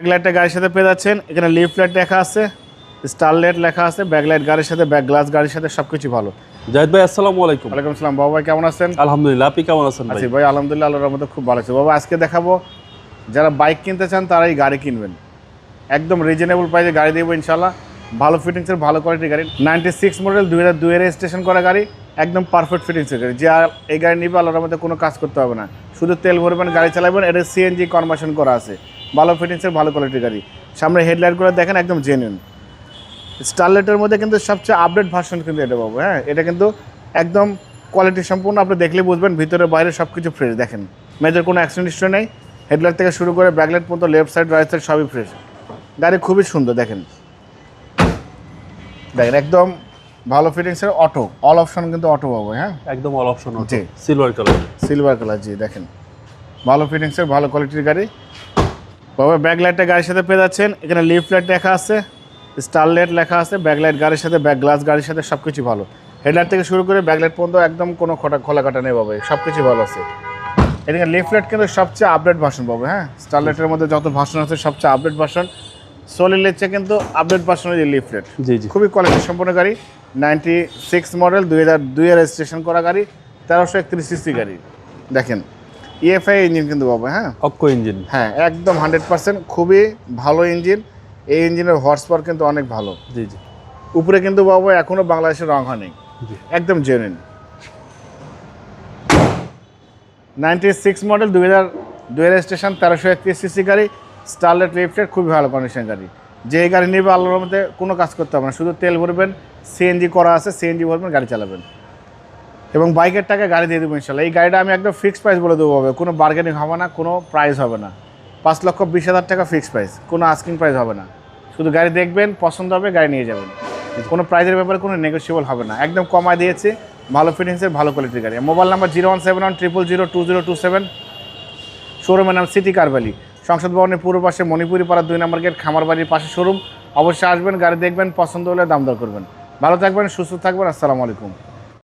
ব্যাকলাইটটা গাড়ির সাথে পেয়ে যাচ্ছেন এখানে লিফ লাইট লেখা আছে স্টারলাইট লেখা আছে ব্যাকলাইট গাড়ির সাথে ব্যাক গ্লাস গাড়ির সাথে সবকিছু ভালো। জাহিদ ভাই আসসালামু আলাইকুম। ওয়ালাইকুম আসসালাম। বাবা ভাই কেমন আছেন? আলহামদুলিল্লাহ আপনি কেমন আছেন ভাই? আছি ভাই আলহামদুলিল্লাহ আল্লাহর রহমতে খুব ভালো আছে। বাবা আজকে দেখাবো যারা বাইক কিনতে চান তারাই গাড়ি কিনবেন। একদম রিজনেবল প্রাইসে গাড়ি দেবো ইনশাল্লাহ ভালো ফিটিংসের ভালো কোয়ালিটির গাড়ি। নাইনটি সিক্স মডেল দুই হাজার দুইয়ের রেজিস্ট্রেশন করা গাড়ি। একদম পারফেক্ট ফিটিংসের গাড়ি যে এই গাড়ি নিবে, আল্লাহর মধ্যে কোনো কাজ করতে হবে না। শুধু তেল ভরবেন, গাড়ি চালাবেন, এটা সিএনজি কনভার্সন করা আছে। ভালো ফিটিংসের ভালো কোয়ালিটির গাড়ি। সামনে হেডলাইটগুলো দেখেন, একদম জেনুইন স্টারলেটের মধ্যে কিন্তু সবচেয়ে আপডেট ভার্সন কিন্তু এটা পাবো হ্যাঁ? এটা কিন্তু একদম কোয়ালিটি সম্পূর্ণ, আপনি দেখলে বুঝবেন, ভিতরে বাইরে সব কিছু ফ্রেশ দেখেন। মেজর কোনো অ্যাক্সিডেন্ট হিস্ট্রি নেই। হেডলাইট থেকে শুরু করে ব্যাকলাইট পর্যন্ত লেফট সাইড রাইট সাইড সবই ফ্রেশ গাড়ি খুবই সুন্দর, দেখেন। দেখেন, একদম ভালো ফিটিংসের অটো অল অপশন কিন্তু অটো পাবো হ্যাঁ? একদম অল অপশন জি। সিলভার কালার সিলভার কালার জি দেখেন। ভালো ফিটিংসের ভালো কোয়ালিটির গাড়ি। বাবা ব্যাকলাইটটা গাড়ির সাথে পেয়ে যাচ্ছেন। এখানে লিফ লাইট লেখা আছে স্টারলাইট লেখা আছে ব্যাকলাইট গাড়ির সাথে ব্যাক গ্লাস গাড়ির সাথে সব কিছু ভালো। হেডলাইট থেকে শুরু করে ব্যাকলাইট পর্যন্ত একদম কোনো খোটা খোলা কাটা নেই বাবা সব কিছু ভালো আছে। এদিকে লিফট লাইট কিন্তু সবচেয়ে আপডেট ভার্সন পাবো হ্যাঁ? স্টারলাইটের মধ্যে যত ভার্সন আছে সবচেয়ে আপডেট ভার্সন সোলিলের চেয়ে কিন্তু আপডেট ভার্সন হচ্ছে লিফলেট জি জি। খুবই কোয়ালিটি সম্পন্ন গাড়ি। নাইনটি সিক্স মডেল দুই হাজার দুইয়ের রেজিস্ট্রেশন করা গাড়ি তেরোশো একত্রিশ সিসি গাড়ি। দেখেন ইএফআই ইঞ্জিন কিন্তু বাবা হ্যাঁ? অক্ক ইঞ্জিন হ্যাঁ একদম হান্ড্রেড পার্সেন্ট খুবই ভালো ইঞ্জিন এই ইঞ্জিনের হর্স পাওয়ার কিন্তু অনেক ভালো। জি জি। উপরে কিন্তু বাবা এখনও বাংলাদেশের রং হয়নি। জি। একদম জেনুইন নাইনটি সিক্স মডেল দুই হাজার দুই রেজিস্ট্রেশন তেরোশো একত্রিশ সিসি গাড়ি স্টারলেট লিফটের খুবই ভালো কন্ডিশন গাড়ি। যে এই গাড়ি নেবে আল্লাহর মধ্যে কোনো কাজ করতে হবে না। শুধু তেল ভরবেন সিএনজি করা আছে সিএনজি ভরবেন, গাড়ি চালাবেন। এবং বাইকের টাকা গাড়ি দিয়ে দেবো ইনশাল্লাহ এই গাড়িটা আমি একদম ফিক্সড প্রাইস বলে দেবো হবে কোনো বার্গেনিং হবে না, কোনো প্রাইস হবে না। পাঁচ লক্ষ বিশ হাজার টাকা ফিক্সড প্রাইস কোনো আস্কিং প্রাইস হবে না। শুধু গাড়ি দেখবেন, পছন্দ হবে, গাড়ি নিয়ে যাবেন। কোনো প্রাইজের ব্যাপারে কোনো নেগোসিয়েবল হবে না। একদম কমায় দিয়েছে, ভালো ফিটিংসের ভালো কোয়ালিটির গাড়ি। Mobile number zero one seven one triple zero two zero two seven শোরুমের নাম সিটি কারবালি সংসদ ভবনের পূর্ব পাশে মণিপুরি পাড়া দুই নম্বর গেট খামার বাড়ির পাশে শোরুম। অবশ্যই আসবেন, গাড়ি দেখবেন, পছন্দ হলে দাম দর করবেন। ভালো থাকবেন, সুস্থ থাকবেন, আসসালামু আলাইকুম।